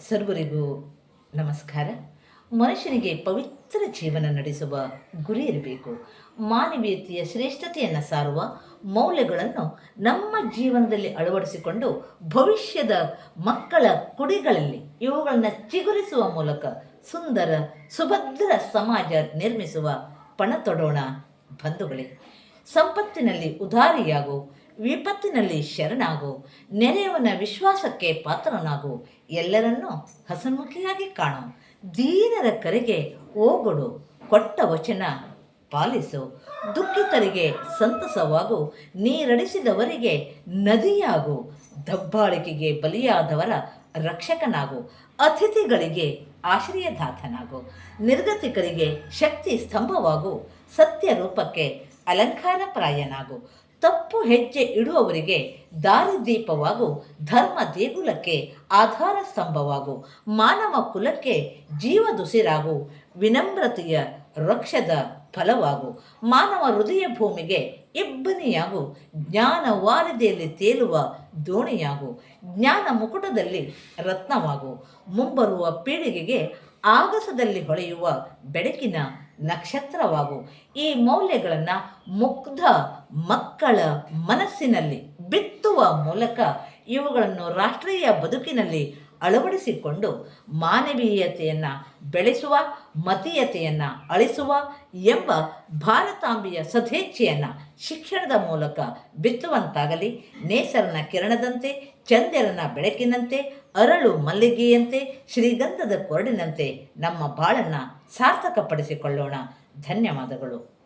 ಸರ್ವರಿಗೂ ನಮಸ್ಕಾರ. ಮನುಷ್ಯನಿಗೆ ಪವಿತ್ರ ಜೀವನ ನಡೆಸುವ ಗುರಿ ಇರಬೇಕು. ಮಾನವೀಯತೆಯ ಶ್ರೇಷ್ಠತೆಯನ್ನು ಸಾರುವ ಮೌಲ್ಯಗಳನ್ನು ನಮ್ಮ ಜೀವನದಲ್ಲಿ ಅಳವಡಿಸಿಕೊಂಡು ಭವಿಷ್ಯದ ಮಕ್ಕಳ ಕುಡಿಗಳಲ್ಲಿ ಇವುಗಳನ್ನು ಚಿಗುರಿಸುವ ಮೂಲಕ ಸುಂದರ, ಸುಭದ್ರ ಸಮಾಜ ನಿರ್ಮಿಸುವ ಪಣ ತೊಡೋಣ ಬಂಧುಗಳೇ. ಸಂಪತ್ತಿನಲ್ಲಿ ಉದಾರಿಯಾಗು ವಿಪತ್ತಿನಲ್ಲಿ ಶರಣಾಗು, ನೆರೆಯವನ ವಿಶ್ವಾಸಕ್ಕೆ ಪಾತ್ರನಾಗು, ಎಲ್ಲರನ್ನೂ ಹಸನ್ಮುಖಿಯಾಗಿ ಕಾಣು, ದೀನರ ಕರೆಗೆ ಓಗೊಡು, ಕೊಟ್ಟ ವಚನ ಪಾಲಿಸು, ದುಃಖಿತರಿಗೆ ಸಂತಸವಾಗು, ನೀರಡಿಸಿದವರಿಗೆ ನದಿಯಾಗು, ದಬ್ಬಾಳಿಕೆಗೆ ಬಲಿಯಾದವರ ರಕ್ಷಕನಾಗು, ಅತಿಥಿಗಳಿಗೆ ಆಶ್ರಯದಾತನಾಗು, ನಿರ್ಗತಿಕರಿಗೆ ಶಕ್ತಿ ಸ್ತಂಭವಾಗು ಸತ್ಯ ರೂಪಕ್ಕೆ ಅಲಂಕಾರಪ್ರಾಯನಾಗು ತಪ್ಪು ಹೆಜ್ಜೆ ಇಡುವವರಿಗೆ ದಾರಿದೀಪವಾಗು, ಧರ್ಮ ದೇಗುಲಕ್ಕೆ ಆಧಾರ ಸ್ತಂಭವಾಗು, ಮಾನವ ಕುಲಕ್ಕೆ ಜೀವದುಸಿರಾಗು, ವಿನಮ್ರತೆಯ ವೃಕ್ಷದ ಫಲವಾಗು, ಮಾನವ ಹೃದಯ ಭೂಮಿಗೆ ಇಬ್ಬನಿಯಾಗು ಜ್ಞಾನ ವಾರಿದೆಯಲ್ಲಿ ತೇಲುವ ದೋಣಿಯಾಗು, ಜ್ಞಾನ ಮುಕುಟದಲ್ಲಿ ರತ್ನವಾಗು, ಮುಂಬರುವ ಪೀಳಿಗೆಗೆ ಆಗಸದಲ್ಲಿ ಹೊಳೆಯುವ ಬೆಳಕಿನ ನಕ್ಷತ್ರವಾಗು. ಈ ಮೌಲ್ಯಗಳನ್ನು ಮುಗ್ಧ ಮಕ್ಕಳ ಮನಸ್ಸಿನಲ್ಲಿ ಬಿತ್ತುವ ಮೂಲಕ ಇವುಗಳನ್ನು ರಾಷ್ಟ್ರೀಯ ಬದುಕಿನಲ್ಲಿ ಅಳವಡಿಸಿಕೊಂಡು ಮಾನವೀಯತೆಯನ್ನು ಬೆಳೆಸುವ, ಮತೀಯತೆಯನ್ನು ಅಳಿಸುವ ಎಂಬ ಭಾರತಾಂಬೆಯ ಸದೇಚ್ಛೆಯನ್ನು ಶಿಕ್ಷಣದ ಮೂಲಕ ಬಿತ್ತುವಂತಾಗಲಿ, ನೇಸರನ ಕಿರಣದಂತೆ, ಚಂದಿರನ ಬೆಳಕಿನಂತೆ, ಅರಳು ಮಲ್ಲಿಗೆಯಂತೆ, ಶ್ರೀಗಂಧದ ಕೊರಡಿನಂತೆ ನಮ್ಮ ಬಾಳನ್ನು ಸಾರ್ಥಕಪಡಿಸಿಕೊಳ್ಳೋಣ. ಧನ್ಯವಾದಗಳು.